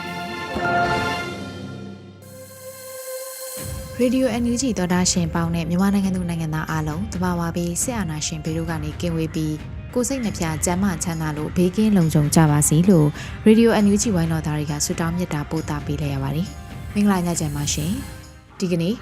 ပြီ ရေဒီယို NUG သောတာရှင်ပေါင်းနဲ့မြန်မာနိုင်ငံသူနိုင်ငံသားအားလုံးတဘာဝပြီးစစ်အာဏာရှင်ဘေးတို့ကနေကင်းဝေးပြီးကိုယ်စိတ်နှပြကျမ်းမာချမ်းသာလို့ဘေးကင်းလုံခြုံကြပါစေလို့ရေဒီယို NUG ဝိုင်းတော်သားတွေကဆုတောင်းမေတ္တာပို့သပေးလိုက်ရပါတယ်။မင်္ဂလာညချမ်းပါရှင်။ဒီကနေ့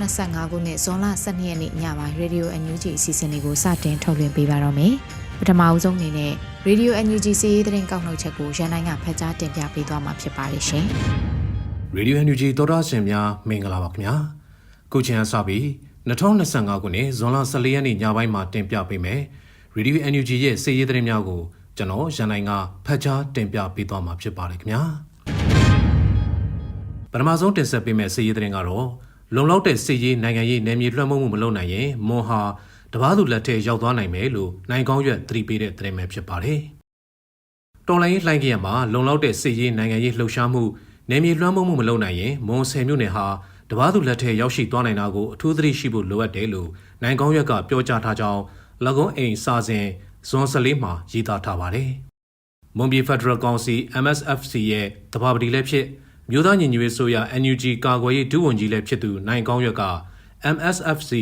2025ခုနှစ်ဇွန်လ12ရက်နေ့ညပိုင်းရေဒီယို NUG အစီအစဉ်လေးကိုစတင်ထုတ်လွှင့်ပေးပါတော့မယ်။ ပထမအဦးဆုံးအနေနဲ့ရေဒီယို NUG စီးရီးသတင်းကောက်နှုတ်ချက်ကိုရန်နိုင်ကဖတ်ကြားတင်ပြပေးသွားမှာဖြစ်ပါတယ်ရှင်။ရေဒီယို NUG သောတာရှင်များမင်္ဂလာပါခင်ဗျာခုချိန်အစပြီး2025ခုနှစ်ဇွန်လ14ရက်နေ့ညပိုင်းမှာတင်ပြပေးမယ်ရေဒီယို NUG ရဲ့စီးရီးသတင်းများကိုကျွန်တော်ရန်နိုင်ကဖတ်ကြားတင်ပြပေးသွားမှာဖြစ်ပါတယ်ခင်ဗျာပထမဆုံးတင်ဆက်ပေးမယ့်စီးရီးသတင်းကတော့လုံလောက်တဲ့စီးရီးနိုင်ငံရေးနယ်မြေလွှမ်းမိုးမှုမလုပ်နိုင်ရင်မွန်ဟာ တပားသူလက်ထက်ရောက်သွားနိုင်မယ်လို့နိုင်ကောင်းရွက်သတိပေးတဲ့သတင်းပဲဖြစ်ပါတယ်တော်လိုင်းလှိုင်းကြီးမှာလုံလောက်တဲ့စီးရီးနိုင်ငံရေးလှုပ်ရှားမှုနယ်မြေလွှမ်းမိုးမှုမလုပ်နိုင်ရင်မွန်ဆယ်မြို့နယ်ဟာတပားသူလက်ထက်ရောက်ရှိသွားနိုင်တာကိုအထူးသတိရှိဖို့လိုအပ်တယ်လို့နိုင်ကောင်းရွက်ကပြောကြားထားကြောင်း၎င်းအိမ်စာစဉ်ဇွန်14မှာရေးသားထားပါတယ်။မွန်ပြည်ဖက်ဒရယ်ကောင်စီ MSFC ရဲ့တဘာပတိလည်းဖြစ်မြို့သားညီညွတ်ရေးဆိုရ NUG ကာကွယ်ရေးဒုဝန်ကြီးလည်းဖြစ်သူနိုင်ကောင်းရွက်က MSFC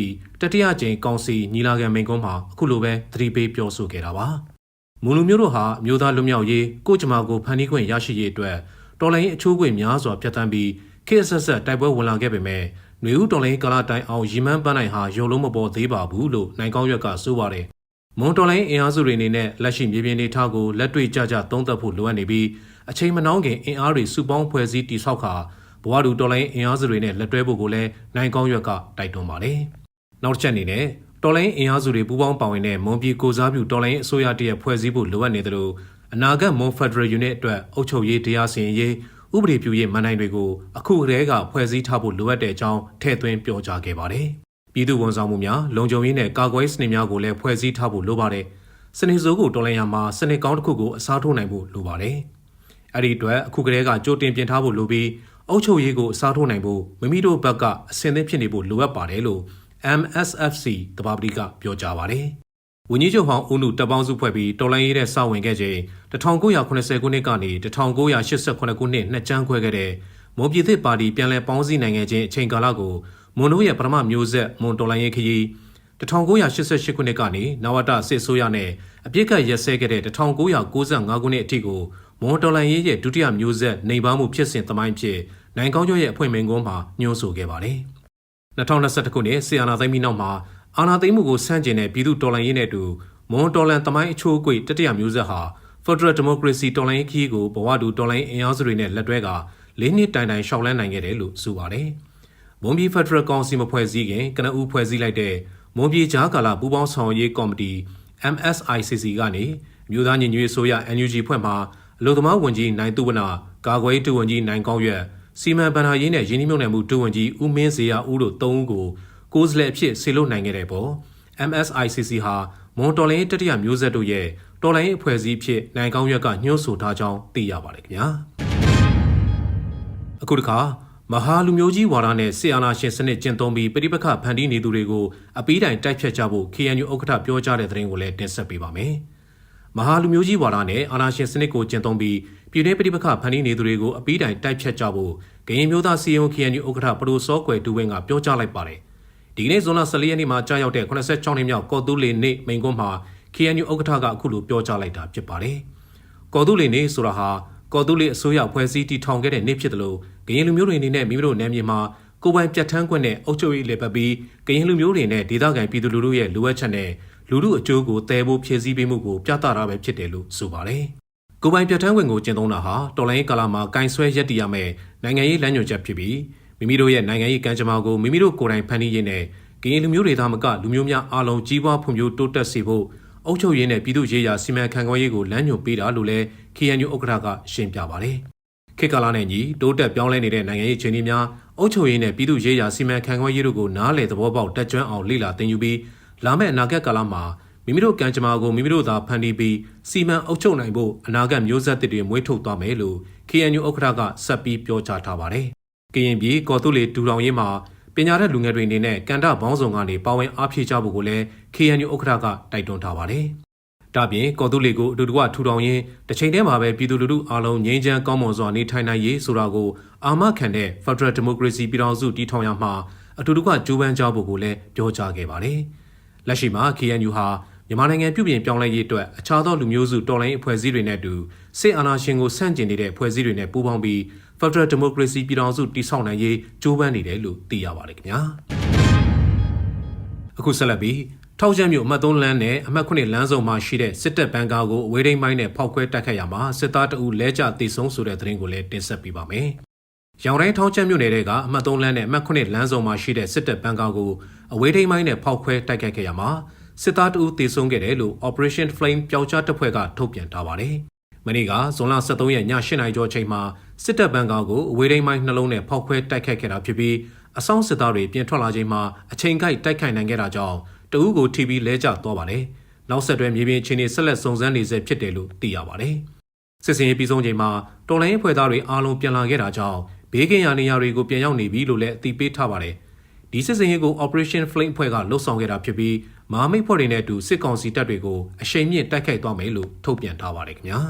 တတိယကြိမ်ကောင်စီညီလာခံမိန့်ခွန်းမှာအခုလိုပဲသတိပေးပြောဆိုခဲ့တာပါ။မူလူမျိုးတို့ဟာမြို့သားလူမျိုးရေးကိုကြမာကိုဖန်တီးခွင့်ရရှိရေးအတွက်တော်လိုင်းအချိုးခွင့်များစွာပြတ်တန်းပြီးခေတ်ဆက်ဆက်တိုက်ပွဲဝင်လာခဲ့ပေမဲ့ຫນွေဦးတော်လိုင်းကာလတိုင်အောင်ရီမန်းပန်းနိုင်ဟာရုံလုံးမပေါ်သေးပါဘူးလို့နိုင်ကောင်းရွက်ကဆိုပါတယ်။မွန်တော်လိုင်းအင်အားစုတွေအနေနဲ့လက်ရှိမြေပြင်နေထားကိုလက်တွေ့ကြကြသုံးသပ်ဖို့လိုအပ်နေပြီးအချိန်မနှောင်းခင်အင်အားတွေစုပေါင်းဖွဲ့စည်းတည်ဆောက်ခါဘ ဝတူတော်လိုင်းအင်အားစုတွေနဲ့လက်တွဲဖို့ကိုလည်းနိုင်ကောင်းရွက်ကတိုက်တွန်းပါတယ်။နောက်တစ်ချက်အနေနဲ့တော်လိုင်းအင်အားစုတွေပူးပေါင်းပါဝင်တဲ့မွန်ပြည်ကိုစားပြုတော်လိုင်းအစိုးရတရက်ဖွဲ့စည်းဖို့လိုအပ်နေတယ်လို့အနာဂတ်မွန်ဖက်ဒရယ်ယူနစ်အတွက်အုပ်ချုပ်ရေးတရားစီရင်ရေးဥပဒေပြုရေးမန်နိုင်တွေကိုအခုတည်းကဖွဲ့စည်းထားဖို့လိုအပ်တဲ့အကြောင်းထည့်သွင်းပြောကြားခဲ့ပါတယ်။ပြည်သူဝန်ဆောင်မှုများလုံခြုံရေးနဲ့ကာကွယ်ရေးစနစ်များကိုလည်းဖွဲ့စည်းထားဖို့လိုပါတယ်။စနစ်စိုးကိုတော်လှန်ရမှာစနစ်ကောင်းတစ်ခုကိုအစားထိုးနိုင်ဖို့လိုပါတယ်။အဲ့ဒီအတွက်အခုကတည်းကကြိုတင်ပြင်ထားဖို့လိုပြီး အုပ်ချုပ်ရေးကိုအစားထိုးနိုင်ဖို့မိမိတို့ဘက်ကအဆင်သင့်ဖြစ်နေဖို့လိုအပ်ပါတယ်လို့ MSFC တဘာပတိကပြောကြားပါတယ်။ဝန်ကြီးချုပ်ဟောင်းဦးနုတပ်ပေါင်းစုဖွဲ့ပြီးတော်လိုင်းရေးတဲ့စာဝင်ခဲ့ချိန်1980ခုနှစ်ကနေ1988ခုနှစ်နှစ်ကျန်းခွဲခဲ့တဲ့မွန်ပြည်သစ်ပါတီပြန်လည်ပေါင်းစည်းနိုင်ခဲ့ခြင်းအချိန်ကာလကိုမွန်တို့ရဲ့ပထမမျိုးဆက်မွန်တော်လိုင်းရေးခရီး1988ခုနှစ်ကနေနဝတစစ်ဆိုးရနဲ့အပြစ်ကတ်ရက်စဲခဲ့တဲ့1995ခုနှစ်အထိကို မွန်တော်လိုင်းရေးရဲ့ဒုတိယမျိုးဆက်နေပါမှုဖြစ်စဉ်သမိုင်းဖြစ်နိုင်ကောင်းကျော်ရဲ့အဖွဲ့မင်းကုန်းမှာညှို့ဆိုခဲ့ပါတယ်။2021ခုနှစ်ဆီယနာသိမ်းပြီးနောက်မှာအာနာသိမ်းမှုကိုဆန့်ကျင်တဲ့ပြည်သူတော်လှန်ရေးနဲ့အတူမွန်တော်လှန်သမိုင်းအချိုးအကွေတတိယမျိုးဆက်ဟာ Federal Democracy တော်လှန်ရေးခီးကိုဘဝတူတော်လှန်ရေးအင်အားစုတွေနဲ့လက်တွဲကလေးနှစ်တိုင်တိုင်ရှောက်လန်းနိုင်ခဲ့တယ်လို့ဆိုပါတယ်။မွန်ပြည် Federal ကောင်စီမဖွဲ့စည်းခင်ကနဦးဖွဲ့စည်းလိုက်တဲ့မွန်ပြည်ကြားကာလပူးပေါင်းဆောင်ရွက်ရေးကော်မတီ MSICC ကနေမြို့သားညီညွတ်ရေးဆိုရ NUG ဖွဲ့မှ အလို့သမားဝန်ကြီးနိုင်သူဝနာကာကွယ်ရေးတူဝန်ကြီးနိုင်ကောင်းရွက်စီမံဘဏ္ဍာရေးနဲ့ရင်းနှီးမြှုပ်နှံမှုတူဝန်ကြီးဦးမင်းစေရဦးတို့၃ဦးကိုကိုယ်စားလှယ်အဖြစ်ဆေလွတ်နိုင်ခဲ့တဲ့ပေါ် MSICC ဟာမွန်တော်လိုင်းတတိယမျိုးဆက်တို့ရဲ့တော်လိုင်းအဖွဲ့အစည်းဖြစ်နိုင်ကောင်းရွက်ကညှို့ဆိုထားကြောင်းသိရပါတယ်ခင်ဗျာအခုတခါမဟာလူမျိုးကြီးဝါဒနဲ့ဆီအာနာရှင်စနစ်ကျင့်သုံးပြီးပြိပခဖန်တီးနေသူတွေကိုအပီးတိုင်တိုက်ဖြတ်ကြဖို့ KNU ဥက္ကဋ္ဌပြောကြားတဲ့သတင်းကိုလည်းတင်ဆက်ပေးပါမယ် မဟာလူမျိုးကြီးဝါဒနဲ့အာနာရှင်စနစ်ကိုကျင့်သုံးပြီးပြည်내ပြိပခဖန်တီးနေသူတွေကိုအပီးတိုင်တိုက်ဖြတ်ကြဖို့ဂရင်မျိုးသားစီယုံ KNU ဥက္ကဋ္ဌပရိုစောကွယ်ဒူဝင်းကပြောကြားလိုက်ပါတယ်ဒီကနေ့ဇွန်လ14ရက်နေ့မှာကြားရောက်တဲ့86နှစ်မြောက်ကော်တူးလီနေ့မိန်ကွန်းမှာ KNU ဥက္ကဋ္ဌကအခုလိုပြောကြားလိုက်တာဖြစ်ပါတယ်။ကော်တူးလီနေ့ဆိုတာဟာကော်တူးလေးအစိုးရဖွဲ့စည်းတည်ထောင်ခဲ့တဲ့နေ့ဖြစ်တယ်လို့ကရင်လူမျိုးတွေအနေနဲ့မိမိတို့နယ်မြေမှာကိုယ်ပိုင်ပြတ်ထန်းခွင့်နဲ့အုပ်ချုပ်ရေးလေပတ်ပြီးကရင်လူမျိုးတွေနဲ့ဒေသခံပြည်သူလူထုရဲ့လိုအပ်ချက်နဲ့ လူထုအကျိုးကိုတည်ဖို့ဖြည့်ဆည်းပေးမှုကိုပြသတာပဲဖြစ်တယ်လို့ဆိုပါတယ်။ကိုယ်ပိုင်ပြတ်ထန်းခွင့်ကိုကျင့်သုံးတာဟာတော်လိုင်းကာလာမှာကင်ဆွဲရက်တည်ရမယ်နိုင်ငံရေးလမ်းညွှန်ချက်ဖြစ်ပြီးမိမိတို့ရဲ့နိုင်ငံရေးကံကြမ္မာကိုမိမိတို့ကိုယ်တိုင်ဖန်တီးရင်းနဲ့ကရင်လူမျိုးတွေသားမကလူမျိုးများအားလုံးကြီးပွားဖွံ့ဖြိုးတိုးတက်စေဖို့အုပ်ချုပ်ရေးနဲ့ပြည်သူ့ရေးရာစီမံခန့်ခွဲရေးကိုလမ်းညွှန်ပေးတာလို့လည်း KNU ဥက္ကဋ္ဌကရှင်းပြပါတယ်။ခေတ်ကာလနဲ့ညီတိုးတက်ပြောင်းလဲနေတဲ့နိုင်ငံရေးအခြေအနေများအုပ်ချုပ်ရေးနဲ့ပြည်သူ့ရေးရာစီမံခန့်ခွဲရေးတို့ကိုနားလည်သဘောပေါက်တက်ကြွအောင်လေ့လာသင်ယူပြီး လာမယ့်အနာဂတ်ကာလမှာမိမိတို့ကံကြမ္မာကိုမိမိတို့သာဖန်တီးပြီးစီမံအုပ်ချုပ်နိုင်ဖို့အနာဂတ်မျိုးဆက်သစ်တွေမွေးထုတ်သွားမယ်လို့ KNU ဥက္ကဋ္ဌကဆက်ပြီးပြောကြားထားပါတယ်။ကရင်ပြည်ကော်တူလီဒူတောင်ရေးမှာပညာတတ်လူငယ်တွေအနေနဲ့ကန်တာဘောင်းဆောင်ကနေပါဝင်အားဖြည့်ကြဖို့ကိုလည်း KNU ဥက္ကဋ္ဌကတိုက်တွန်းထားပါတယ်။ဒါပြင်ကော်တူလီကိုအတူတကွထူထောင်ရင်းတစ်ချိန်တည်းမှာပဲပြည်သူလူထုအားလုံးငြိမ်းချမ်းကောင်းမွန်စွာနေထိုင်နိုင်ရေးဆိုတာကိုအာမခံတဲ့ Federal Democracy ပြည်ထောင်စုတည်ထောင်ရမှာအတူတကွကြိုးပမ်းကြဖို့ကိုလည်းပြောကြားခဲ့ပါတယ်။ လက်ရှိမှာ KNU ဟာမြန်မာနိုင်ငံပြုပြင်ပြောင်းလဲရေးအတွက်အခြားသောလူမျိုးစုတော်လှန်ရေးအဖွဲ့အစည်းတွေနဲ့အတူစစ်အာဏာရှင်ကိုဆန့်ကျင်နေတဲ့အဖွဲ့အစည်းတွေနဲ့ပူးပေါင်းပြီး Federal Democracy ပြည်ထောင်စုတည်ဆောက်နိုင်ရေးကြိုးပမ်းနေတယ်လို့သိရပါတယ်ခင်ဗျာအခုဆက်လက်ပြီးထောက်ချမ်းမြို့အမှတ်3လမ်းနဲ့အမှတ်9လမ်းစုံမှာရှိတဲ့စစ်တပ်ဘန်ကာကိုအဝေးထိန်းပိုင်းနဲ့ဖောက်ခွဲတိုက်ခတ်ရမှာစစ်သားတအုပ်လဲကျတေဆုံးဆိုတဲ့သတင်းကိုလည်းတင်ဆက်ပေးပါမယ်။ ရောင်တိုင်းထောက်ချမ်းမြို့နယ်ကအမှတ်3လမ်းနဲ့အမှတ်9လမ်းစုံမှာရှိတဲ့စစ်တပ်ဘန်ကာကိုအဝေးထိန်းပိုင်းနဲ့ဖောက်ခွဲတိုက်ခတ်ခဲ့ရမှာစစ်သားတအုပ်တေဆုံးခဲ့တယ်လို့ Operation Flame ပျောက်ကြားတပ်ဖွဲ့ကထုတ်ပြန်ထားပါတယ်။မနေ့ကဇွန်လ23ရက်ည8:00နာရီကျော်ချိန်မှာစစ်တပ်ဘန်ကာကိုအဝေးထိန်းပိုင်းနှလုံးနဲ့ဖောက်ခွဲတိုက်ခတ်ခဲ့တာဖြစ်ပြီးအဆောင်စစ်သားတွေပြင်ထွက်လာချိန်မှာအချိန်ကိုက်တိုက်ခိုက်နိုင်ခဲ့တာကြောင့်တအုပ်ကိုထိပြီးလဲကျသွားပါတယ်။နောက်ဆက်တွဲမြေပြင်အခြေအနေဆက်လက်စုံစမ်းနေဆဲဖြစ်တယ်လို့သိရပါတယ်။စစ်စင်ရေးပြီးဆုံးချိန်မှာတော်လိုင်းဖွဲ့သားတွေအားလုံးပြန်လာခဲ့တာကြောင့် ဘေးကင်းရာနေရာတွေကိုပြန်ရောက်နေပြီလို့လည်းအသိပေးထားပါတယ်။ဒီစစ်စင်ရေးကို Operation Flame ဖွဲ့ကလှုပ်ဆောင်ခဲ့တာဖြစ်ပြီးမဟာမိတ်ဖွဲ့တွေနဲ့အတူစစ်ကောင်စီတပ်တွေကိုအရှိန်မြင့်တိုက်ခိုက်သွားမယ်လို့ထုတ်ပြန်ထားပါတယ်ခင်ဗျာ။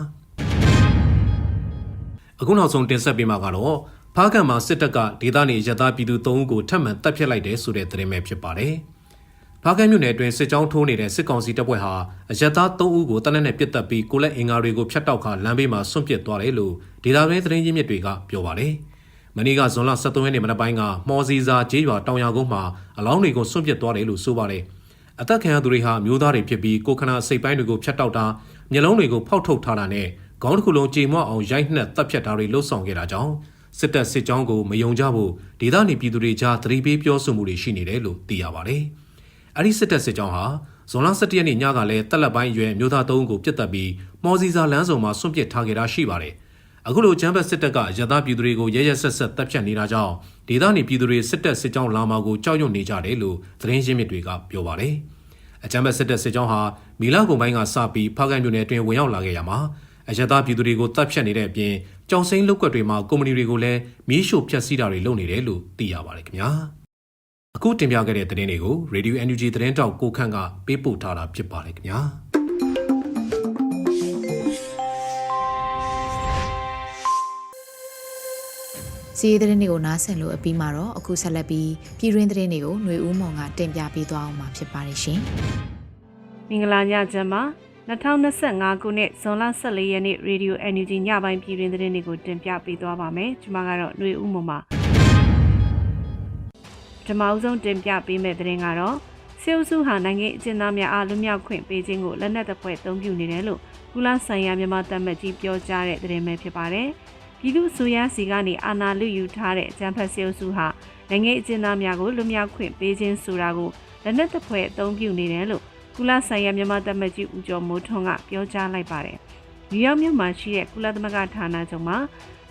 အခုနောက်ဆုံးတင်ဆက်ပေးမှာကတော့ဖားကံမှာစစ်တပ်ကဒေသနေရသပြည်သူ၃ဦးကိုထပ်မံတပ်ဖြတ်လိုက်တယ်ဆိုတဲ့သတင်းပဲဖြစ်ပါတယ်။ဖားကံမြို့နယ်အတွင်းစစ်ကြောင်းထိုးနေတဲ့စစ်ကောင်စီတပ်ဖွဲ့ဟာအရသ၃ဦးကိုတနက်နဲ့ပစ်တက်ပြီးကိုလက်အင်္ဂါတွေကိုဖျက်တောက်ခါလမ်းဘေးမှာဆွန့်ပစ်သွားတယ်လို့ဒေသတွင်းသတင်းရင်းမြစ်တွေကပြောပါတယ်။ မနေ့ကဇွန်လ23ရက်နေ့မနက်ပိုင်းကမော်စီစာကျေးရွာတောင်ရွာကုန်းမှာအလောင်းတွေကိုဆွန့်ပစ်သွားတယ်လို့ဆိုပါတယ်။အသက်ခံရသူတွေဟာမျိုးသားတွေဖြစ်ပြီးကိုခနာစိတ်ပိုင်းတွေကိုဖျက်တောက်တာမျက်လုံးတွေကိုဖောက်ထုတ်ထားတာနဲ့ခေါင်းတစ်ခုလုံးကြေမွအောင်ရိုက်နှက်တပ်ဖြတ်တာတွေလှုပ်ဆောင်ခဲ့တာကြောင့်စစ်တပ်စစ်ကြောင်းကိုမယုံကြဖို့ဒေသနေပြည်သူတွေကြားသတိပေးပြောဆိုမှုတွေရှိနေတယ်လို့သိရပါတယ်။အဲဒီစစ်တပ်စစ်ကြောင်းဟာဇွန်လ17ရက်နေ့ညကလည်းတက်လက်ပိုင်းရွယ်မျိုးသား၃ဦးကိုပြစ်တက်ပြီးမော်စီစာလမ်းဆောင်မှာဆွန့်ပစ်ထားခဲ့တာရှိပါတယ်။ အခုလိုချမ်းဘတ်စစ်တပ်ကရသပြည်သူတွေကိုရဲရဲဆက်ဆက်တပ်ဖြတ်နေတာကြောင့်ဒေသနေပြည်သူတွေစစ်တပ်စစ်ကြောင်းလာမှာကိုကြောက်ရွံ့နေကြတယ်လို့သတင်းရင်းမြစ်တွေကပြောပါတယ်။အချမ်းဘတ်စစ်တပ်စစ်ကြောင်းဟာမီလာကုံပိုင်းကစပြီးဖားကန်မြို့နယ်အတွင်းဝင်ရောက်လာခဲ့ရမှာအရသာပြည်သူတွေကိုတပ်ဖြတ်နေတဲ့အပြင်ကြောင်စိမ်းလုတ်ကွက်တွေမှာကုမ္ပဏီတွေကိုလည်းမီးရှို့ဖျက်ဆီးတာတွေလုပ်နေတယ်လို့သိရပါတယ်ခင်ဗျာအခုတင်ပြခဲ့တဲ့သတင်းတွေကို Radio NUG သတင်းတောက်ကိုခန့်ကပေးပို့ထားတာဖြစ်ပါတယ်ခင်ဗျာ စီးရီးသတင်းတွေကိုနားဆင်လို့အပြီးမှာတော့အခုဆက်လက်ပြီးပြည်တွင်းသတင်းတွေကိုຫນွေဦးမောင်ကတင်ပြပေးသွားအောင်မှာဖြစ်ပါတယ်ရှင် မင်္ဂလာညချမ်းပါ2025ခုနှစ်ဇွန်လ14ရက်နေ့ Radio NUG ညပိုင်းပြည်တွင်သတင်းတွေကိုတင်ပြပေးသွားပါမယ်ကျွန်မကတော့ຫນွေဦးမောင်ပါဓမ္မအုပ်ဆုံးတင်ပြပေးမယ့်သတင်းကတော့စေအုပ်စုဟာနိုင်ငံအကျဉ်းသားများအားလွတ်မြောက်ခွင့်ပေးခြင်းကိုလက်နက်တပ်ဖွဲ့အသုံးပြုနေတယ်လို့ကုလဆိုင်ရာမြန်မာတပ်မကြီးပြောကြားတဲ့သတင်းပဲဖြစ်ပါတယ် ပြည်သူ့ဆိုရစီကနေအာဏာလုယူထားတဲ့အကြံဖက်စေအုပ်စုဟာနိုင်ငံအကျဉ်းသားများကိုလွတ်မြောက်ခွင့်ပေးခြင်းဆိုတာကိုလက်နက်တပ်ဖွဲ့အသုံးပြုနေတယ်လို့ကုလဆိုင်ရာမြန်မာတပ်မကြီးဦးကျော်မိုးထွန်းကပြောကြားလိုက်ပါတယ်။နယူးယောက်မြို့မှာရှိတဲ့ကုလသမဂ္ဂဌာနချုပ်မှာ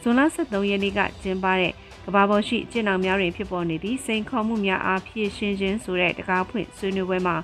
ဇွန်လ23ရက်နေ့ကကျင်းပတဲ့ကဘာပေါ်ရှိကျင်းအောင်များတွင်ဖြစ်ပေါ်နေသည့်စိန်ခေါ်မှုများအားဖြည့်ရှင်းခြင်းဆိုတဲ့တကားဖွင့်ဆွေးနွေးပွဲမှာ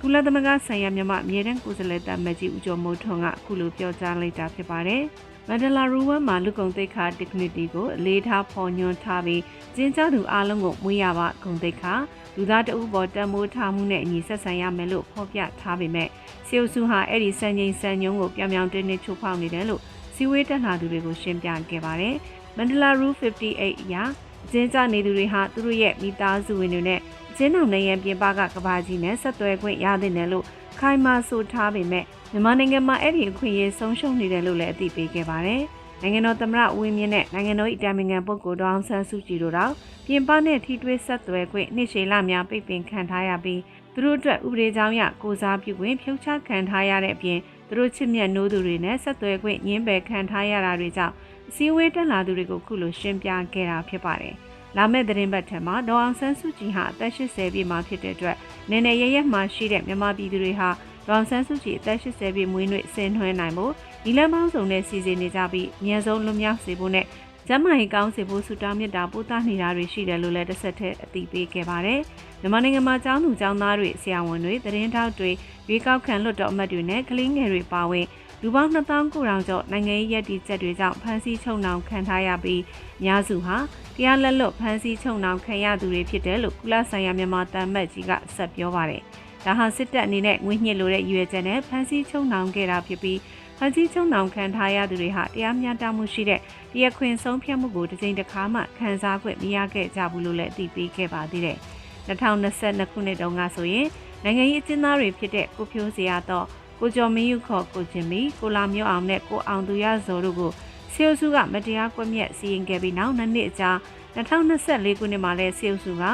ကုလသမဂ္ဂဆိုင်ရာမြန်မာအမြဲတမ်းကိုယ်စားလှယ်တပ်မကြီးဦးကျော်မိုးထွန်းကအခုလိုပြောကြားလိုက်တာဖြစ်ပါတယ်။ မန္တလာရူဝမ်မှာလူကုန်သိက္ခာ dignity ကိုအလေးထားဖော်ညွှန်းထားပြီးကျင်းကျသူအလုံးကိုမွေးရပါဂုံသိက္ခာလူသားတအုပ်ပေါ်တံမိုးထားမှုနဲ့အညီဆက်ဆံရမယ်လို့ဖော်ပြထားပေမဲ့စီအုပ်စုဟာအဲ့ဒီစံချိန်စံညုံကိုပြောင်ပြောင်တင်းတင်းချိုးဖောက်နေတယ်လို့စီဝေးတက်လာသူတွေကိုရှင်းပြခဲ့ပါတယ်။မန္တလာရူ58အရာအကျဉ်းချနေသူတွေဟာသူတို့ရဲ့မိသားစုဝင်တွေနဲ့အကျဉ်းထောင်နိုင်ငံပြင်ပကကဘာကြီးနဲ့ဆက်သွယ်ခွင့်ရတဲ့နယ်လို့ ခိုင်မာဆိုထားပေမဲ့မြန်မာနိုင်ငံမှာအဲ့ဒီအခွင့်အရေးဆုံးရှုံးနေတယ်လို့လည်းအသိပေးခဲ့ပါတယ်။နိုင်ငံတော်သမ္မတဦးဝင်းမြင့်နဲ့နိုင်ငံတော်၏တာမင်ခံပုဂ္ဂိုလ်ဒေါအောင်ဆန်းစုကြည်တို့တော့ပြင်ပနဲ့ထိတွေ့ဆက်သွယ်ခွင့်နှစ်ရှည်လများပိတ်ပင်ခံထားရပြီးသူတို့အတွက်ဥပဒေကြောင်းအရကိုစားပြုခွင့်ဖြုတ်ချခံထားရတဲ့အပြင်သူတို့ချစ်မြတ်နိုးသူတွေနဲ့ဆက်သွယ်ခွင့်ညှင်းပယ်ခံထားရတာတွေကြောင့်အစည်းအဝေးတက်လာသူတွေကိုခုလိုရှင်းပြခဲ့တာဖြစ်ပါတယ်။ လာမယ့်သတင်းပတ်ထဲမှာဒေါအောင်ဆန်းစုကြည်ဟာအသက်80ပြည့်မှာဖြစ်တဲ့အတွက်နည်းနည်းရရက်မှရှိတဲ့မြန်မာပြည်သူတွေဟာဒေါအောင်ဆန်းစုကြည်အသက်80ပြည့်မွေးနေ့ဆင်နွှဲနိုင်ဖို့ဒီလမ်းပေါင်းစုံနဲ့စီစဉ်နေကြပြီးအမြန်ဆုံးလွတ်မြောက်စေဖို့နဲ့ကျမ်းမာရေးကောင်းစေဖို့ဆုတောင်းမြတ်တာပို့သနေတာတွေရှိတယ်လို့လည်းတစ်ဆက်တည်းအသိပေးခဲ့ပါတယ်။မြန်မာနိုင်ငံမှာကျောင်းသူကျောင်းသားတွေဆရာဝန်တွေသတင်းထောက်တွေရွေးကောက်ခံလွတ်တော်အမတ်တွေနဲ့ကလေးငယ်တွေပါဝင် လူပေါင်း2000ကိုတောင်ကျော်နိုင်ငံရေးရည်တည်ချက်တွေကြောင့်ဖမ်းဆီးချုပ်နှောင်ခံထားရပြီးအများစုဟာတရားလက်လွတ်ဖမ်းဆီးချုပ်နှောင်ခံရသူတွေဖြစ်တယ်လို့ကုလဆိုင်ရာမြန်မာတမ်းမတ်ကြီးကဆက်ပြောပါတယ်။ဒါဟာစစ်တပ်အနေနဲ့ငွေညှစ်လိုတဲ့ရည်ရွယ်ချက်နဲ့ဖမ်းဆီးချုပ်နှောင်ခဲ့တာဖြစ်ပြီးဖမ်းဆီးချုပ်နှောင်ခံထားရသူတွေဟာတရားမျှတမှုရှိတဲ့တရားခွင်ဆုံးဖြတ်မှုကိုတစ်ကြိမ်တစ်ခါမှခံစား권မရခဲ့ကြဘူးလို့လည်းအသိပေးခဲ့ပါသေးတယ်။2022ခုနှစ်တုန်းကဆိုရင်နိုင်ငံရေးအကျဉ်းသားတွေဖြစ်တဲ့ကိုဖြိုးစရာတော့ ကိုကျော်မင်းယူခေါ်ကိုချင်းမီကိုလာမျိုးအောင်နဲ့ကိုအောင်သူရဇော်တို့ကိုဆီယုစုကမတရားကွက်မြက်စီရင်ခဲ့ပြီးနောက်နှစ်နှစ်အကြာ2024ခုနှစ်မှာလည်းဆီယုစုက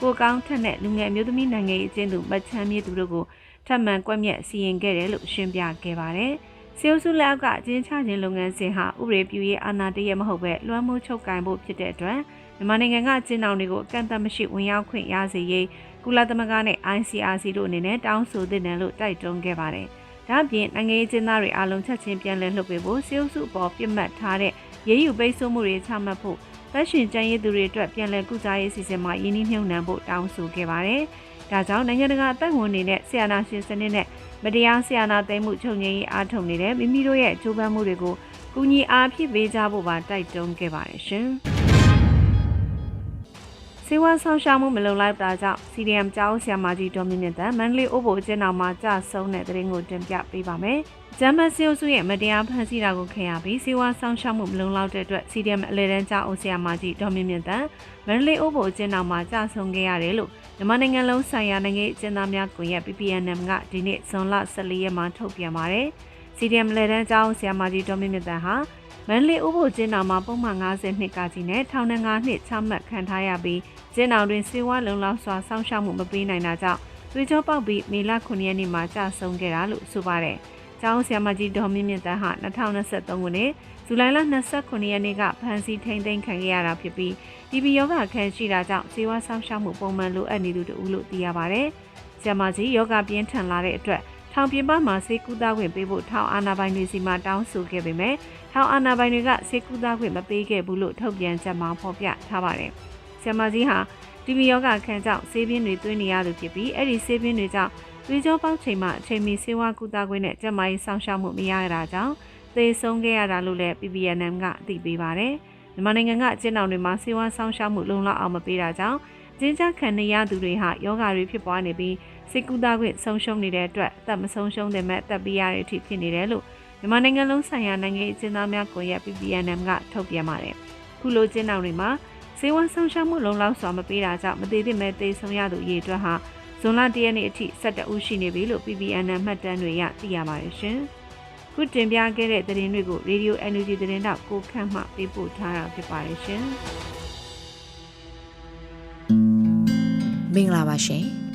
ကိုကောင်းထက်နဲ့လူငယ်အမျိုးသမီးနိုင်ငံရေးအကျဉ်းသူမချမ်းမြေသူတို့ကိုထပ်မံကွက်မြက်စီရင်ခဲ့တယ်လို့ရှင်းပြခဲ့ပါတယ်။ဆီယုစုလက်အောက်ကအကျဉ်းချခြင်းလုပ်ငန်းစဉ်ဟာဥပဒေပြုရေးအာဏာတရမဟုတ်ပဲလွှမ်းမိုးချုပ်ကင်ဖို့ဖြစ်တဲ့အတွက်မြန်မာနိုင်ငံကကျင်းအောင်တွေကိုအကန့်အသတ်မရှိဝင်ရောက်ခွင့်ရစေရေးကုလသမဂ္ဂနဲ့ ICRC တို့အနေနဲ့တောင်းဆိုသင့်တယ်လို့တိုက်တွန်းခဲ့ပါတယ်။ ဒါ့အပြင်နိုင်ငံရေးကျင်းသားတွေအလုံးချက်ချင်းပြန်လည်လှုပ်ပေးဖို့စီအုပ်စုအပေါ်ပြစ်မှတ်ထားတဲ့ရေးယူပိတ်ဆို့မှုတွေချမှတ်ဖို့သက်ရှင်ကျန်းရည်သူတွေအတွက်ပြန်လည်ကုစားရေးစီစဉ်မှာရင်းနှီးမြှုပ်နှံဖို့တောင်းဆိုခဲ့ပါတယ်။ဒါကြောင့်နိုင်ငံတကာအသက်ဝင်နေတဲ့ဆီယနာရှင်စနစ်နဲ့မတရားဆီယနာသိမ်းမှုချုပ်ငြိမ်းရေးအားထုတ်နေတဲ့မိမိတို့ရဲ့ကြိုးပမ်းမှုတွေကိုကူညီအားဖြည့်ပေးကြဖို့ပါတိုက်တွန်းခဲ့ပါတယ်ရှင်။ စေဝါဆောင်ရှာမှုမလုံလောက်တာကြောင့် CDM ကျောင်းဆရာမကြီးဒေါ်မြင့်မြင့်တန်မန္တလေးအိုးဘိုအကျဉ်းတော်မှာကြာဆုံးတဲ့တရင်ကိုတင်ပြပေးပါမယ်။ဂျမ်မတ်စီယိုစုရဲ့မတရားဖန်ဆီးတာကိုခံရပြီးစေဝါဆောင်ရှာမှုမလုံလောက်တဲ့အတွက် CDM အလဲတန်းကျောင်းဆရာမကြီးဒေါ်မြင့်မြင့်တန်မန္တလေးအိုးဘိုအကျဉ်းတော်မှာကြာဆုံးခဲ့ရတယ်လို့မြန်မာနိုင်ငံလုံးဆိုင်ရာနိုင်ငံအကျဉ်းသားများကွန်ရက် PPNM ကဒီနေ့ဇွန်လ14ရက်မှာထုတ်ပြန်ပါတယ်။ CDM လဲတန်းကျောင်းဆရာမကြီးဒေါ်မြင့်မြင့်တန်ဟာမန္တလေးဥပိုလ်ကျင်းတော်မှာပုံမှန်50နှစ်ကကြီးနဲ့ထောင်နဲ့9နှစ်ချမှတ်ခံထားရပြီး ကျင်းတော်တွင်စေဝါလုံလောက်စွာစောင့်ရှောက်မှုမပေးနိုင်တာကြောင့်သွေးကြောပေါက်ပြီးမေလ9ရက်နေ့မှာကြာဆုံးခဲ့တာလို့ဆိုပါတယ်။ကျောင်းဆရာမကြီးဒေါ်မြင့်မြင့်တန်းဟာ2023ခုနှစ်ဇူလိုင်လ29ရက်နေ့ကဖမ်းဆီးထိန်းသိမ်းခံခဲ့ရတာဖြစ်ပြီးဒီပီယောဂခံရှိတာကြောင့်စေဝါစောင့်ရှောက်မှုပုံမှန်လိုအပ်နေသူတူလို့သိရပါတယ်။ဆရာမကြီးယောဂပြင်းထန်လာတဲ့အတွက်ထောင်ပြင်ပမှာစေကူသားခွင့်ပေးဖို့ထောင်အာဏာပိုင်တွေစီမှတောင်းဆိုခဲ့ပေမဲ့ထောင်အာဏာပိုင်တွေကစေကူသားခွင့်မပေးခဲ့ဘူးလို့ထုတ်ပြန်ချက်မှာဖော်ပြထားပါတယ်။ ဆရာမကြီးဟာတီဗီယောဂခန်းကြောင့်ဆေးပြင်းတွေသွင်းနေရသူဖြစ်ပြီးအဲ့ဒီဆေးပြင်းတွေကြောင့်သွေးကြောပေါက်ချိန်မှာအချိန်မီဆေးဝါးကုသခွင့်နဲ့ကျန်းမာရေးစောင့်ရှောက်မှုမရတာကြောင့်သေဆုံးခဲ့ရတာလို့လည်း PPNM ကအသိပေးပါတယ်။မြန်မာနိုင်ငံကအကျဉ်းတော်တွေမှာဆေးဝါးစောင့်ရှောက်မှုလုံလောက်အောင်မပေးတာကြောင့်ကျင်းချခံနေရသူတွေဟာယောဂါတွေဖြစ်ပွားနေပြီးစိတ်ကူးသားခွင့်ဆုံးရှုံးနေတဲ့အတွက်အသက်မဆုံးရှုံးတဲ့မဲ့တက်ပေးရတဲ့အထိဖြစ်နေတယ်လို့မြန်မာနိုင်ငံလုံးဆိုင်ရာနိုင်ငံရေးအကျဉ်းသားများကွန်ရက် PPNM ကထုတ်ပြန်ပါတယ်။ခုလိုကျင်းတော်တွေမှာ စေဝါဆောင်ရှားမှုလုံလောက်စွာမပေးတာကြောင့်မသေးသင့်မဲ့တေဆုံးရသူအရေးအတွက်ဟာဇွန်လ၁ရက်နေ့အထိ17ဦးရှိနေပြီလို့ PPNM မှတ်တမ်းတွေရသိရပါတယ်ရှင်။ခုတင်ပြခဲ့တဲ့သတင်းတွေကို Radio Energy သတင်းတောက်ကိုခန့်မှပေးပို့ထားတာဖြစ်ပါတယ်ရှင်။မင်္ဂလာပါရှင်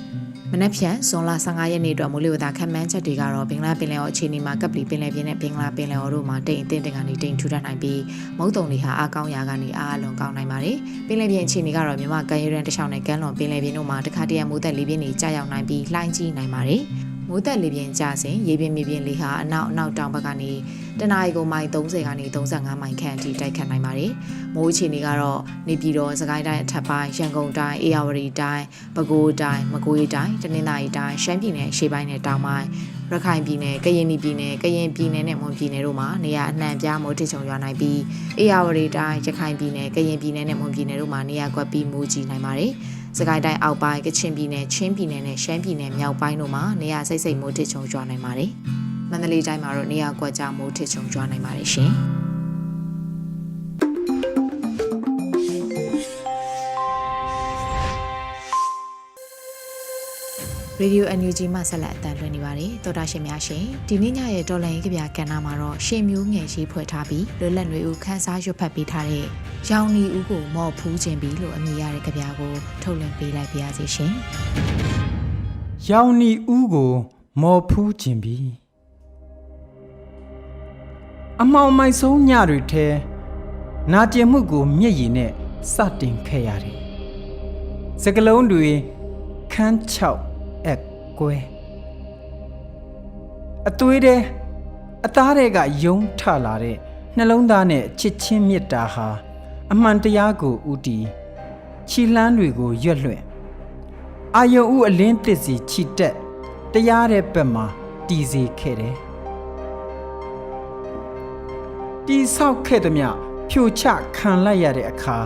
မနက်ဖြန်ဇွန်လ15ရက်နေ့အတွက်မိုးလေဝသခန့်မှန်းချက်တွေကတော့ဘင်္ဂလားပင်လယ်အော်အခြေအနေမှာကပ်ပလီပင်လယ်ပြင်နဲ့ဘင်္ဂလားပင်လယ်အော်တို့မှာတိမ်အထင်တင်ကနေတိမ်ထူထပ်နိုင်ပြီးမုတ်တုံတွေဟာအားကောင်းရာကနေအားအလွန်ကောင်းနိုင်ပါတယ်ပင်လယ်ပြင်အခြေအနေကတော့မြမကမ်းရိုးတန်းတစ်လျှောက်နဲ့ကမ်းလွန်ပင်လယ်ပြင်တို့မှာတခါတရံမိုးသက်လေပြင်းတွေကြာရောက်နိုင်ပြီးလှိုင်းကြီးနိုင်ပါတယ် မိုးသက်လေပြင်းကြစဉ်ရေပြင်မြေပြင်လေဟာအနောက်အနောက်တောင်ဘက်ကနေတနအီကိုမိုင်30ကနေ35မိုင်ခန့်အထိတိုက်ခတ်နိုင်ပါတယ်။မိုးအခြေအနေကတော့နေပြည်တော်စကိုင်းတိုင်းအထက်ပိုင်းရန်ကုန်တိုင်းအေရဝတီတိုင်းပဲခူးတိုင်းမကွေးတိုင်းတနင်္သာရီတိုင်းရှမ်းပြည်နယ်ရှေ့ပိုင်းနဲ့တောင်ပိုင်းရခိုင်ပြည်နယ်ကရင်ပြည်နယ်ကရင်ပြည်နယ်နဲ့မွန်ပြည်နယ်တို့မှာနေရာအနှံ့ပြားမိုးထစ်ချုံရွာနိုင်ပြီးအေရဝတီတိုင်းရခိုင်ပြည်နယ်ကရင်ပြည်နယ်နဲ့မွန်ပြည်နယ်တို့မှာနေရာကွက်ပြီးမိုးကြီးနိုင်ပါတယ်။ စကိုင်းတိုင်းအောက်ပိုင်းကချင်ပြည်နယ်ချင်းပြည်နယ်နဲ့ရှမ်းပြည်နယ်မြောက်ပိုင်းတို့မှာနေရာစိတ်စိတ်မိုးထစ်ချုံရွာနိုင်ပါတယ်။မန္တလေးတိုင်းမှာတော့နေရာကွက်ကြားမိုးထစ်ချုံကြွားနိုင်ပါတယ်ရှင်။ Radio NUG မှဆက်လက်အသံလွှင့်နေပါတယ်တော်တာရှင်များရှင်ဒီနေ့ညရဲ့တော်လန်ရေးကြပြကဏ္ဍမှာတော့ရှင်မျိုးငယ်ရှိဖွဲ့ထားပြီးလွတ်လပ်နေဦးခန်းစားရွတ်ဖတ်ပေးထားတဲ့ရောင်နီဦးကိုမော်ဖူးခြင်းပြီးလို့အမည်ရတဲ့ကြပြကိုထုတ်လွှင့်ပေးလိုက်ပါရစေရှင်ရောင်နီဦးကိုမော်ဖူးခြင်းပြီအမောင်မိုက်ဆုံးညတွေထဲနာကျင်မှုကိုမျက်ရည်နဲ့စတင်ခဲ့ရတယ်စကလုံးတွေခန်း6အ က်ကွဲအသွေးတဲ့အသားတွေကယုံထလာတဲ့နှလုံးသားနဲ့ချစ်ချင်းမေတ္တာဟာအမှန်တရားကိုဥတီခြိလှမ်းတွေကိုရွက်လွှင့်အာယုံဥအလင်းတစ်စီခြိတက်တရားတဲ့ဘက်မှာတည်စေခဲ့တယ်။တီဆောက်ခဲ့သည်မြဖြိုချခံလိုက်ရတဲ့အခါ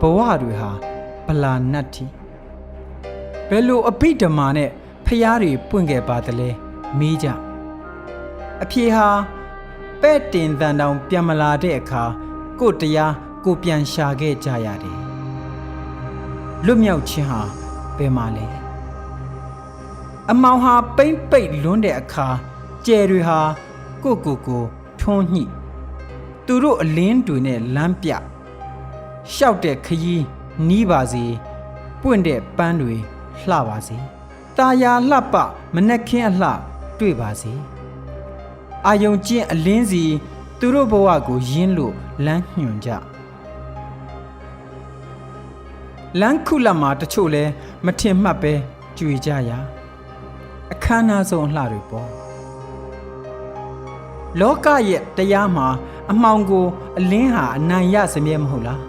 ဘဝတွေဟာဗလာနတ်တီဘယ်လိုအဘိဓမ္မာနဲ့ ဖျားတွေပွင့်ခဲ့ပါသလဲမေးကြအဖြေဟာပဲ့တင်တန်တောင်ပြန်မလာတဲ့အခါကို့တရားကိုပြန်ရှာခဲ့ကြရတယ်လွတ်မြောက်ခြင်းဟာဘယ်မှာလဲအမောင်ဟာပိမ့်ပိတ်လွန်းတဲ့အခါကျယ်တွေဟာကိုကိုကိုထွန်းညှိသူတို့အလင်းတွေနဲ့လမ်းပြရှောက်တဲ့ခရီးနီးပါစေပွင့်တဲ့ပန်းတွေလှပါစေ ตาယာလှပမနှက်ခင်းအလှတွေ့ပါစေအာယုံကျင့်အလင်းစီသူတို့ဘဝကိုယင်းလို့လမ်းညွှန်ကြလမ်းခုလက်မှာတချို့လဲမထင်မှတ်ပဲကြွေကြရာအခမ်းအနားဆုံးအလှတွေပေါ့လောကရဲ့တရားမှာအမှောင်ကိုအလင်းဟာအနိုင်ရစမြဲမဟုတ်လား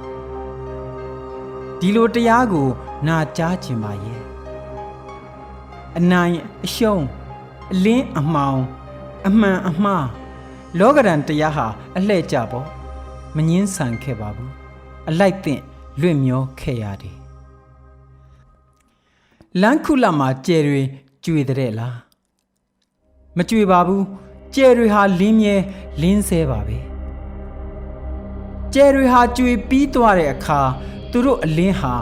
ဒီလိုတရားကိုနာကြားခြင်းပါရဲ့ အနိုင်အရှုံးအလင်းအမှောင် အမှန်အမှားလောကရန်တရားဟာအလှဲ့ကြပေါ့မငင်းဆန်ခဲ့ပါဘူးအလိုက်သင့်လွင့်မျောခဲ့ရတယ်လမ်းခုလတ်မှာကျယ်တွေကြွေတဲ့လားမကြွေပါဘူးကျယ်တွေဟာလင်းမြဲလင်းဆဲပါပဲကျယ်တွေဟာကြွေပြီးသွားတဲ့အခါသူတို့အလင်းဟာ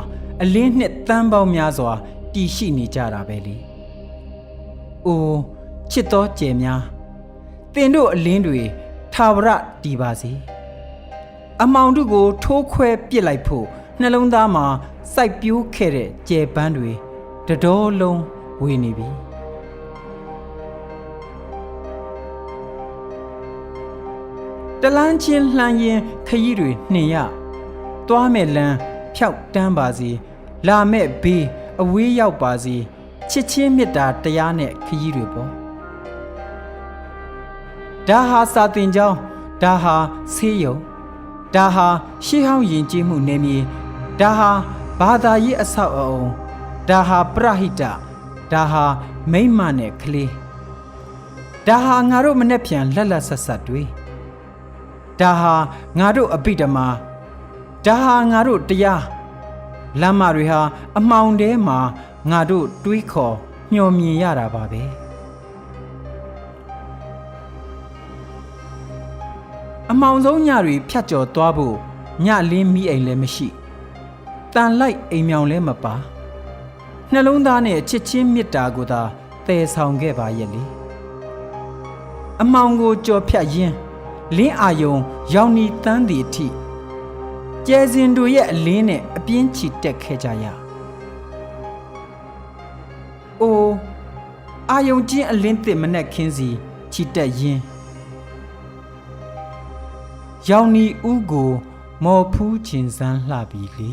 အလင်းနှစ်တန်းပေါင်းများစွာတည်ရှိနေကြတာပဲလေ။ အိုးချစ်တော်ကျယ်များတင်တို့အလင်းတွေထာဝရတည်ပါစေ။အမောင်တို့ကို ထိုးခွဲပစ်လိုက်ဖို့နှလုံးသားမှာစိုက်ပျိုးခဲ့တဲ့ကျယ်ပန်းတွေတတော်လုံးဝေနေပြီတလန်းချင်းလှမ်းရင်ခရီးတွေနှင်ရသွားမဲ့လမ်းဖြောက်တန်းပါစီလာမဲ့ဘေးအဝေးရောက်ပါစီ ချစ်ချင်းမေတ္တာတရားနဲ့ခရီးတွေပေါ့ဒါဟာစာတင်ကြောင်းဒါဟာဆေးရုံဒါဟာရှေးဟောင်းယဉ်ကျေးမှုနေမြေဒါဟာဘာသာရေးအဆောက်အအုံဒါဟာပရဟိတဒါဟာမိမ့်မနဲ့ကလေးဒါဟာငါတို့မနဲ့ပြန်လက်လက်ဆက်ဆက်တွေဒါဟာငါတို့အဘိဓမ္မာဒါဟာငါတို့တရားလမ်းမတွေဟာအမှောင်ထဲမှာ ငါတို့တွေးခေါ်မျှော်မြင်ရတာပါပဲအမှောင်ဆုံးညတွေဖြတ်ကျော်သွားဖို့ညလင်းမိအိမ်လည်းမရှိတန်လိုက်အိမ်မြောင်လည်းမပါနှလုံးသားနဲ့ချစ်ချင်းမေတ္တာကိုသာတည်ဆောင်ခဲ့ပါရဲ့လေအမောင်ကိုကြော်ဖြတ်ရင်းလင်းအာယုံရောင်နီတန်းသည့်အထိကျဲစင်တို့ရဲ့အလင်းနဲ့အပြင်းချီတက်ခဲ့ကြရ အိုးအာယုံချင်းအလင်းသစ်မနဲ့ခင်းစီချီတက်ရင်းရောင်နီဥကိုမော်ဖူးခြင်းစမ်းလှပြီလေ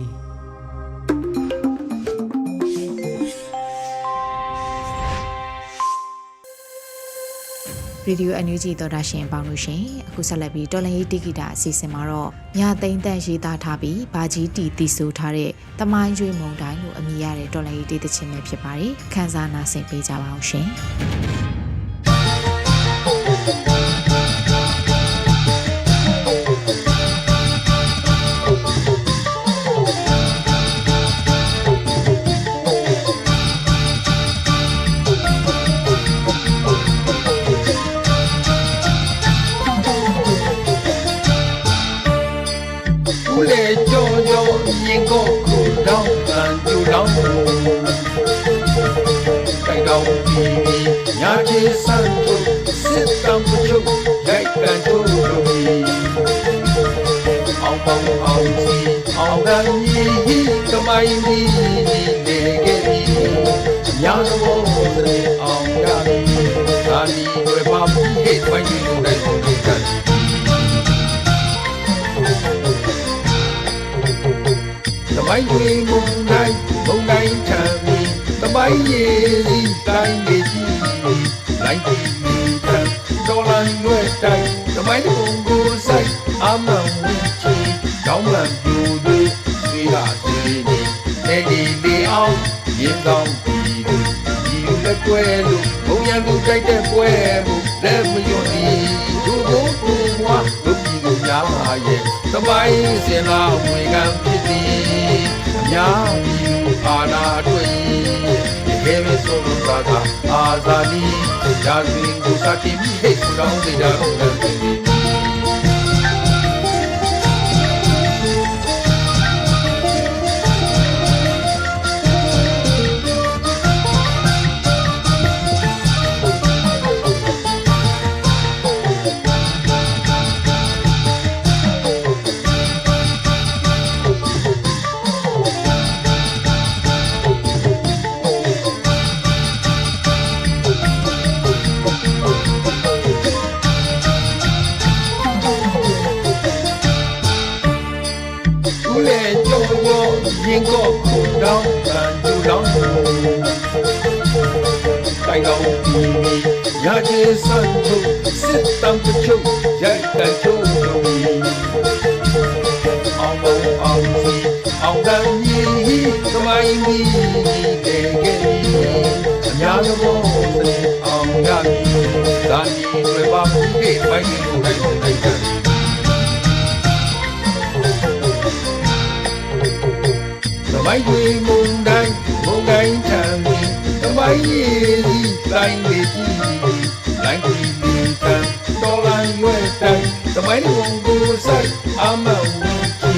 ရေဒီယိုအန်ယူဂျီသောတာရှင်ပေါင်းလို့ရှင်အခုဆက်လက်ပြီးတော်လန်ရေးတိဂီတာအစီအစဉ်မှာတော့ညသိမ့်တန့်ရေးသားထားပြီးဘာကြီးတီတီဆိုထားတဲ့တမိုင်းကျွေးမုံတိုင်းလို့အမည်ရတဲ့တော်လန်ရေးတေးသချင်းပဲဖြစ်ပါတယ်ခန်းစားနာဆင်ပေးကြပါအောင်ရှင် လေကြောကြောရင်ကိုခုတောင်းကန်ကျူတောင်းကိုကြိုက်တောင်းစံထုတ်စစ်တမ်းချုပ်ရိုက်ကန်ထုတ်လို့အောင်ပေါင်းအောင်စီအောင်တန်းကြီးသမိုင်းကြီးနေခဲ့ပြီညာတော်စရေအောင်ရပြီအာလီတွေပါဘူးဟဲ့ပိုင်းကြီးလို့လည်းဆုံးဖြတ်တမိုင်းတွေမုံတိုင်းမုံတိုင်းချမ်းမီတမိုင်းရ ည်စီတိုင်းနေကြည့်လိုက်ကြည့်တန်ဒေါ်လာရွယ်တိုင်းတမိုင်းဘုံကိုဆိုင်အမန်ဝင်းချီတောင်းလန်ပြူတွေတွေးလာတွေးနေနေဒီလေးအောင်ရင်ဆောင်ပြီးဒီလက်ကွဲလို့ဘုံရန်သူကြိုက်တဲ့ပွဲမှုလက်မယွန်ဒီဒူဘိုးဒူမွားလူပြည်ကိုညာ ည်အများကြီးအာနာတွေ့ရေပဲဆိုလို့သာသာအာဇာနီရာဇဝင်ကိုစတင်ပြီးဟဲ့ကိုတောင်းနေတာကိုလည်း ရာချေစံထုတ်စစ်တမ်းချုပ်ရိုက်ကန်ချုပ်လို့အောင်ပေါင်းအောင်စီအောင်တန်းကြီးသမိုင်းကြီးတဲ့ကလေးအများတော်စနေအောင်ရမည်ဒါနီတွေပါဘူးဟဲ့ပိုင်းနေလို့တိုင်းတိုင်းတိုင်းသမိုင်းတွေမုံတိုင်းမုံတိုင်းထံပြီးသမိုင်းရည်စီတိုင်းလေးကြည့်လိုက် မိုင်းဘုံကိုဆိုင်အမန်ဝီချီ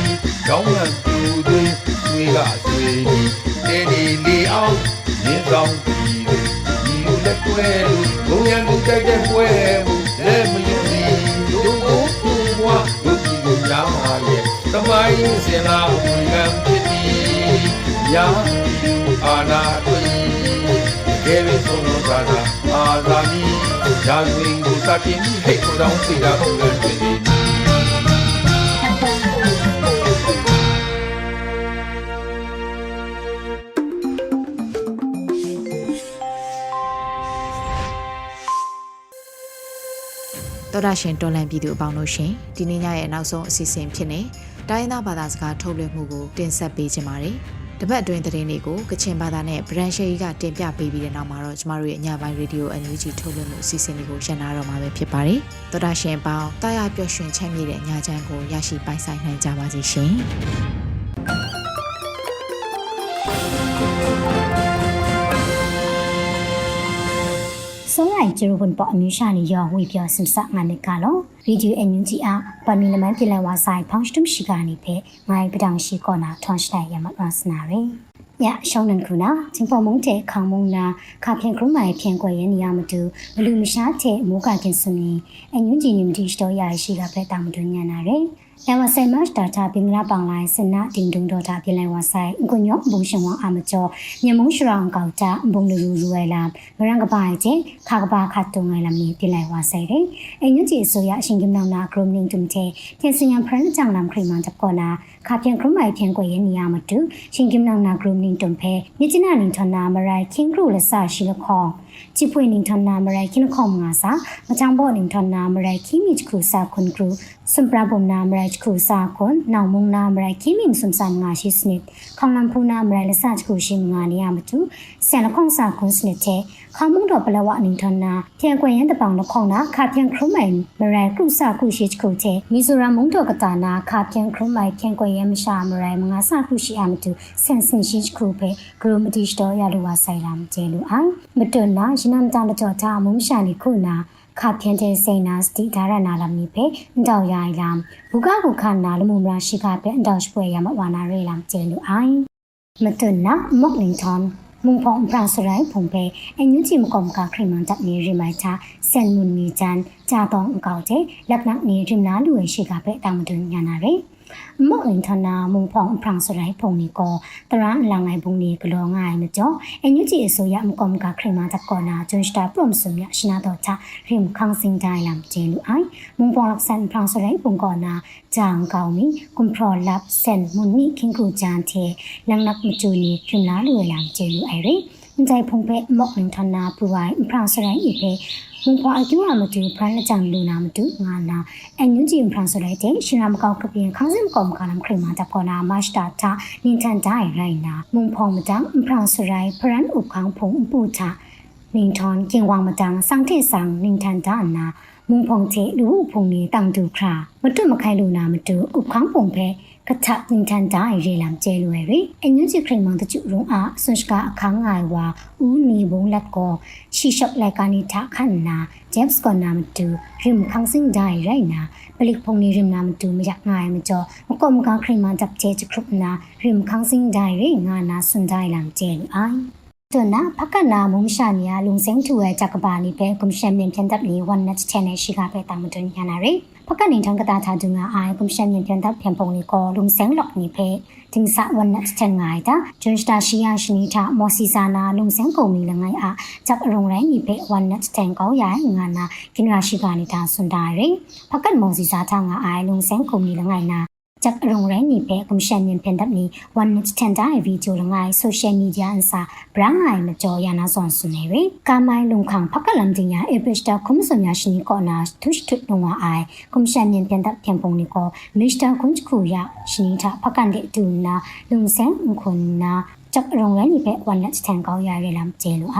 ကောင်းလန်ပြူတွေတွေကတွေဒီတေဒီလေးအောင်ရင်းဆောင်ပြီးဒီလိုလက်ကွဲလို့ဘုံရန်သူကြိုက်တဲ့ပွဲမှုလက်မယူသည်လူကိုသူ့ဘဝလူကြီးကိုညားရဲ့သမိုင်းစင်လာဝင်ကံဖြစ်သည်ယာအာနာတွင်ကေဝေဆုံးလို့သာသာ အာဇာမီရာဇဝင်ကိုစတင်ပြီးဟဲ့ကိုတောင်းစီတာကိုလည်းတွေ့သည်တော်တာရှင်တော်လန်ပြည်သူအပေါင်းတို့ရှင်ဒီနေ့ညရဲ့နောက်ဆုံးအစီအစဉ်ဖြစ်နေတိုင်းရင်းသားဘာသာစကားထုတ်လွှင့်မှုကိုတင်ဆက်ပေးခြင်းပါတယ် တပတ်အတွင်းသတင်းတွေကိုကချင်ဘာသာနဲ့ brand share ကတင်ပြပေးပြီးတဲ့နောက်မှာတော့ကျမတို့ရဲ့ညပိုင်းရေဒီယိုအန်ယူဂျီထုတ်လွှင့်မှုအစီအစဉ်လေးကိုရန်နာတော့မှာပဲဖြစ်ပါတယ်တော်တာရှင်ပေါင်းတာယာပျော်ရွှင်ချမ်းမြေ့တဲ့ညချမ်းကိုရရှိပိုင်ဆိုင်နိုင်ကြပါစေရှင် စောရိုင်ကျရဘွန်ပေါ်အမျိုးရှာနေရောဝေပြောစင်စငါနေကလောဗီဒီယိုအန်ယူဂျီအားပမီလမန်ပြလန်ဝါဆိုင်ဖောင်းစတုရှိကနေဖဲငိုင်ပတောင်ရှိကောနာထွန်စတိုင်ရမတ်စနာရေညရှောင်းနန်ခုနာချင်းပေါ်မုံတဲ့ခေါမုံနာခါပြင်ခရုမိုင်ဖြန်ကွယ်ရနေရမတူဘလူမရှားတဲ့မိုးကကင်စမီအန်ယူဂျီညူတီစတော်ရရှိကဖဲတာမတူညံနာရေ လဝဆိုင်မတ်တာတာပင်္ဂလာပောင်လိုင်းစနာတင်ဒုံတော်တာပြင်လိုက်ဝဆိုင်ငွညောဘုံရှင်ဝအာမကျော်ညမုံရှရောင်ကောက်တာဘုံလူလူရလာမရန်ကပိုင်တဲ့ခါကပါခတ်တုံငယ်လမီပြင်လိုက်ဝဆိုင်တယ်အင်ညကြီးဆိုရအရှင်ကမောင်နာဂရုမင်းတုံတဲ့ပြင်စင်ယံဖရန်ကြောင်လမ်ခရီမန်တကောနာခါပြန်ခရုမိုင်ပြန်ကွယ်ရဲ့နေရာမတူရှင်ကမောင်နာဂရုမင်းတုံဖဲမြကျနာလင်ထနာမရိုင်ခင်ခရုလဆရှိလခေါ ချိဖွေနင်ထနာမရိုင်ခင်ခေါငါစာမချောင်ဘောနင်ထနာမရိုင်ခိမိချခုစာခွန်ခရုစွန်ပရဘုံနာမရိုင်ခုစာခွန်နောင်မုံနာမရိုင်ခိမိစွန်ဆန်ငါရှိစနစ်ခေါလမ်ဖူနာမရိုင်လဆချခုရှိငါနေရမတူဆန်လခေါစာခွန်စနစ်တဲ့ခါမုံတော်ပလဝနင်ထနာပြန်ကွယ်ရင်တပောင်လခေါနာခါပြန်ခရုမိုင်မရိုင်ခုစာခုရှိချခုတဲ့မီဇိုရမ်မုံတော်ကတာနာခါပြန်ခရုမိုင်ပြန်ကွယ်ရင်မရှာမရိုင်မငါစာခုရှိအမတူဆန်စင်ရှိချခုပဲဂရိုမတီစတော်ရလိုဝဆိုင်လာမကျဲလိုအောင်မတွနာရှင်နမ်တန်တော်တာမုံရှာနေခုနာခါပြန်တဲ့စိန်နာစတိဒါရနာလာမီပဲအတောက်ရိုင်လာဘူကကုခနာလမှုမရာရှိကပဲအတောက်ပွဲရမဝါနာရဲလာကျဲလိုအိုင်မတွနာမော့လင်တန် မုံဖောင်ပရာစရိုင်ဖုန်ပေအညူချီမကောမကခရမန်တပ်နေရီမိုင်ချာဆန်မွန်မီချန်ဂျာတောင်းအ ကောက်တဲ့လက်နက်နေရင်နာလူရရှိကပဲတာမတွညာနာရယ်မော့အင်ထနာမုံဖောင်ပရာစရိုင်ဖုန်နီကိုတရန်လာငိုင်ဘုံနီကလောငိုင်မကျော်အညူချီအစိုးရမကောမကခရမန်တပ်ကောနာဂျွန်စတာပရမ်ဆုမြရှနာတော့ချရင်ခန်းစင်တိုင်းလမ်ကျဲလူအိုင်မုံဖောင်လက်ဆန်ပရာစရိုင်ဖုန်ကောနာဂျန်ကောင်းမီကွန်ပရောလပ်ဆန်မွန်နီခင်ကူဂျန်တဲ့လန်နက်မချူနီခရမလာလူရလမ်ကျဲလူအိုင်ရယ် ใจพงเพมอกลินทนาปรวยพรางสไรอีเพมุงพออายุอามาดูพระละจังลูนามาดูงานาอันยุจิมพรางสไรเตชินามกาวกเปียนข้างซิมกอมกาลามคริมาจับกอนามาสตาตานินทันไดไรนามุงพองมาจังพรางสไรพรันอุคังพงปูชานินทอนเกียงวางมาจังสังเทสังนินทันดานามุงพองเจลูพงนี้ตังดูครามาตุมาใครลูนามาดูอุคังพงเพ ကထနင်ထန်တိုင်းရေလမ်ကျဲလွယ်ရီအညွန့်ချခရင်မန်တကျရုံအားဆွန်စကာအခန်းငိုင်ဝါဦးနီဘုံလက်ကိုချီရှော့လိုက်ကနိထခန်နာဂျက်စ်ကနာမတူရင်ခန်းစင်းတိုင်းရိုင်နာပလိဖုန်နီရင်နာမတူမရငိုင်မကျော်မကောမကခရင်မန်တပ်ကျဲချခရုနာရင်ခန်းစင်းတိုင်းရိငါနာစွန်တိုင်းလမ်ကျဲလူအိုင် တွနာဖကနာမုံရှာနီယာလုံစင်းထူရဲ့ကြကပါနီပဲကွန်ရှင်မြင်ပြန်တပ်လီ1 net channel ရှိကပဲတာမတွညာနာရီဖကနိန်ထန်ကတာချာဒူငါအိုင်ကွန်ရှင်မြင်ပြန်တပ်ပြန်ပုံနီကိုလုံစင်းလော့နီပဲတင်စာ1 net 10ငိုင်တာဂျွန်စတာရှိယာရှိနီတာမော်စီစာနာလုံစင်းကုန်မီလငိုင်အားကြက်ရုံရိုင်းနီပဲ1 net 10ကောရိုင်ငါနာကိနရာရှိက จากโรงแรมนี้เป็นกุมชันยินเพนดับนี้วันนี้ทันได้วิดีโอลงไอโซเชียลมีเดียอันซาบรางไอมาจอยานาสอนสุนเรกาไมลงขังพักกลัมจิงยาเอเบสตาคุมสัญญาชนิกอนาทุชทุดลงไอกุมชันยินเพนดับเทียมพงนิโกมิสเตอร์คุนคูยาชนิทาพักกันเดตูนาลุงแสงคนนาจากโรงแรมนี้เป็นวันนี้ทันก็ยาเรลัมเจลุไอ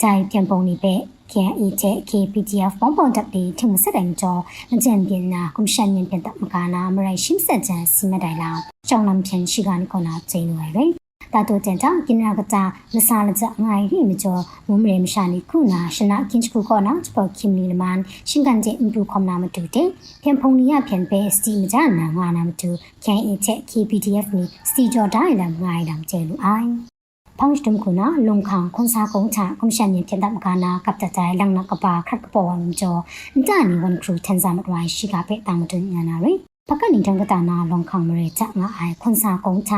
ใจเทียมพงนี้เป็น ချက် KPTF ပုံပုံတပ်တီထင်စတဲ့ကြောအကြံပြနာကွန်ရှင်ရင်ပြတ်မကနာမရိုင်ရှင်းဆက်ချန်စီမတိုင်လာကြောင်းလမ်ဖြန်ရှိကနေကောနာကျင်းလွယ်ရယ်တာတိုတန်တာကိနာကတာမဆာလကြငိုင်ရီမကျော်မုံမရေမရှာနီခုနာရှနာကင်းချကူကောနာစပေါ်ခင်နီလမန်ရှင်ကန်ကျအင်ပူခွန်နာမတူတဲ့ပြန်ဖုန်နီယပြန်ပဲစတီမကြနာငါနာမတူ KE ချက် KPTF နီစတီဂျော်ဒိုင်လမ်ငိုင်လမ်ကျဲလူအိုင် ဖောင်းစတမ်ခုနာလုံခန်ခွန်စာကုန်းချကွန်ရှင်ရင်ပြန်တမကနာကပ်တတိုင်လန်နကပါခတ်ကပေါ်ဝမ်ကျော်အန်တနီဝန်ခရူထန်ဇာမတ်ဝိုင်ရှိကပဲတာမတွညာနာရီပကနိတန်ကတာနာလုံခန်မရေချငါအိုင်ခွန်စာကုန်းချ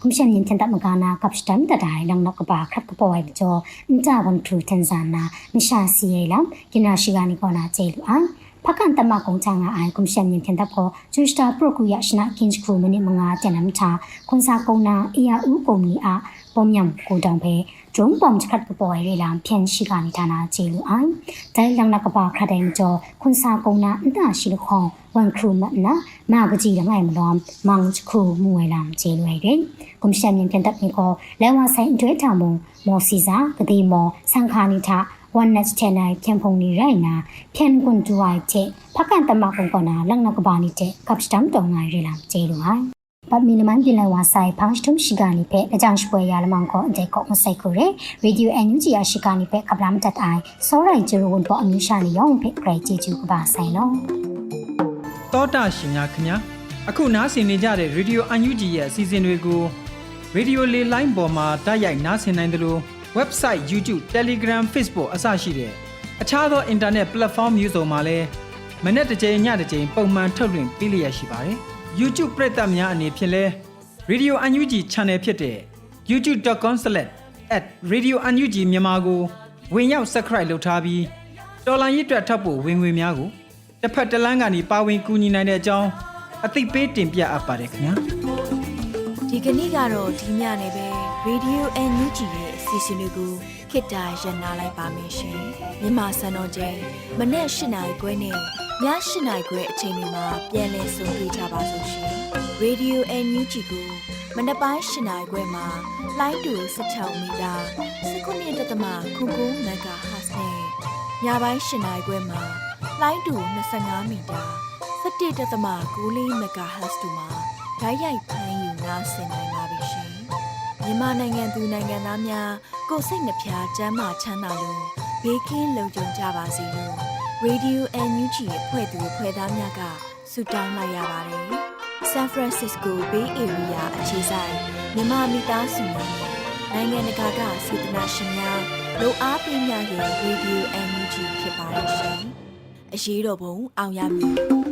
ကွန်ရှင်ရင်ပြန်တမကနာကပ်စတမ်တတိုင်လန်နကပါခတ်ကပေါ်ဝမ်ကျော်အန်တဝန်ခရူထန်ဇာနာမရှာစီယေလမ်ကိနာရှိကနီကောနာကျေလူအိုင်ဖကန်တမကုံချငါအိုင်ကွန်ရှင်မြင်ပြန်တဖို့ဂျူစတာပရိုကူယရှနာကင်းချ်ခူမနိမငါတန်နမ်ချာခွန်စာကုံနာအီယာဦးကုံမီအား ပုံညံကိုတောင်ဖဲဂျုံပုံချခတ်ကပေါ်ရဲလံဖြန်ရှိကနိဌာနာချေလူအိုင်ဒိုင်လန်နကပါခတ်တဲ့ကြောခွန်စာကုံနာအန်တာရှိလခေါဝန်ခရူမနာမာကကြီးလငိုင်မလောမောင်ချခူမူဝဲလံချေလူရဲတဲ့ကွန်ရှင်မြင်ပြန်တပ်နီကိုလဲဝဆိုင်အတွဲထမုံမော်စီစာကတိမောဆန်ခါနိထวันนัดเชนายเพียงพงนี้ไรนะเพียงกุนจวยเจพักกันตะมากงกนาลังนักบานิเจกับสตัมตองไงเรลังเจลุไงปัดมีนมันเป็นไร ပတ်မီလမန်ပြည်လဝဆိုင်ဖောင်းထုံရှိကနေဖက်အကြောင်းပွဲရလမောင်ကောအတဲ့ကောမဆိုင်ကိုရရေဒီယိုအန်ယူဂျီရရှိကနေဖက်ကပလာမတက်အိုင်စောရိုင်ဂျီရဝန်ပေါ်အမျိုးရှာနေရောဖက်ဂရိတ်ဂျီဂျူကပါဆိုင်လုံးတောတာရှင်များခင်ဗျာအခုနားဆင်နေကြတဲ့ရေဒီယိုအန်ယူဂျီရဲ့အစီအစဉ်တွေကိုရေဒီယိုလေးလိုင်းပေါ်မှာတိုက်ရိုက်နားဆင်နိုင်သလို website YouTube Telegram Facebook အစရှိတဲ့အခြားသော internet platform မျိုးစုံမှာလည်းမနေ့တစ်ကြိမ်ညတစ်ကြိမ်ပုံမှန်ထုတ်လွှင့်ပေးလျက်ရှိပါတယ်။ YouTube ပရိသတ်များအနေဖြင့်လဲ Radio UNG Channel ဖြစ်တဲ့ youtube.com/radiounug မြန်မာကိုဝင်ရောက် subscribe လုပ်ထားပြီးတော်လိုင်းရစ်တွက်ထပ်ဖို့ဝင်ငွေများကိုတစ်ဖက်တစ်လမ်းကနေပါဝင်ကူညီနိုင်တဲ့အကြောင်းအသိပေးတင်ပြအပ်ပါတယ်ခင်ဗျာဒီကနေ့ကတော့ဒီညနေပဲ Radio NUG ရဲ့အစီအစဉ်လေးကိုခေတ္တရ延လိုက်ပါမယ်ရှင်မြန်မာစံတော်ချိန်မနေ့၈နိုင်ခွဲနဲ့ည ၈နိုင်ခွဲအချိန်တွေမှာပြောင်းလဲဆိုပြကြပါစို့ရှင် Radio NUG ကိုမနေ့ပိုင်း၈နိုင်ခွဲမှာလိုင်းတူ16မီတာ19.7 MHz နဲ့ညပိုင်း၈နိုင်ခွဲမှာလိုင်းတူ25မီတာ17.6 MHz တို့မှာဓာတ်ရိုက်ဖမ်းယူနားဆင်နိုင်ပါပြီရှင်။မြန်မာနိုင်ငံသူနိုင်ငံသားများကိုယ်စိတ်နှဖျားစမ်းမချမ်းသာလို့ဘေးကင်းလုံခြုံကြပါစေလို့ Radio NUG ရဲ့ဖွဲ့သူဖွဲ့သားများကဆုတောင်းလိုက်ရပါတယ်။ San Francisco Bay Area အခြေစိုက်မြန်မာမိသားစုများနဲ့နိုင်ငံတကာကစေတနာရှင်များလိုအားပေးများရဲ့ Radio NUG ဖြစ်ပါတယ်ရှင်။အရေးတော်ပုံအောင်ရမည်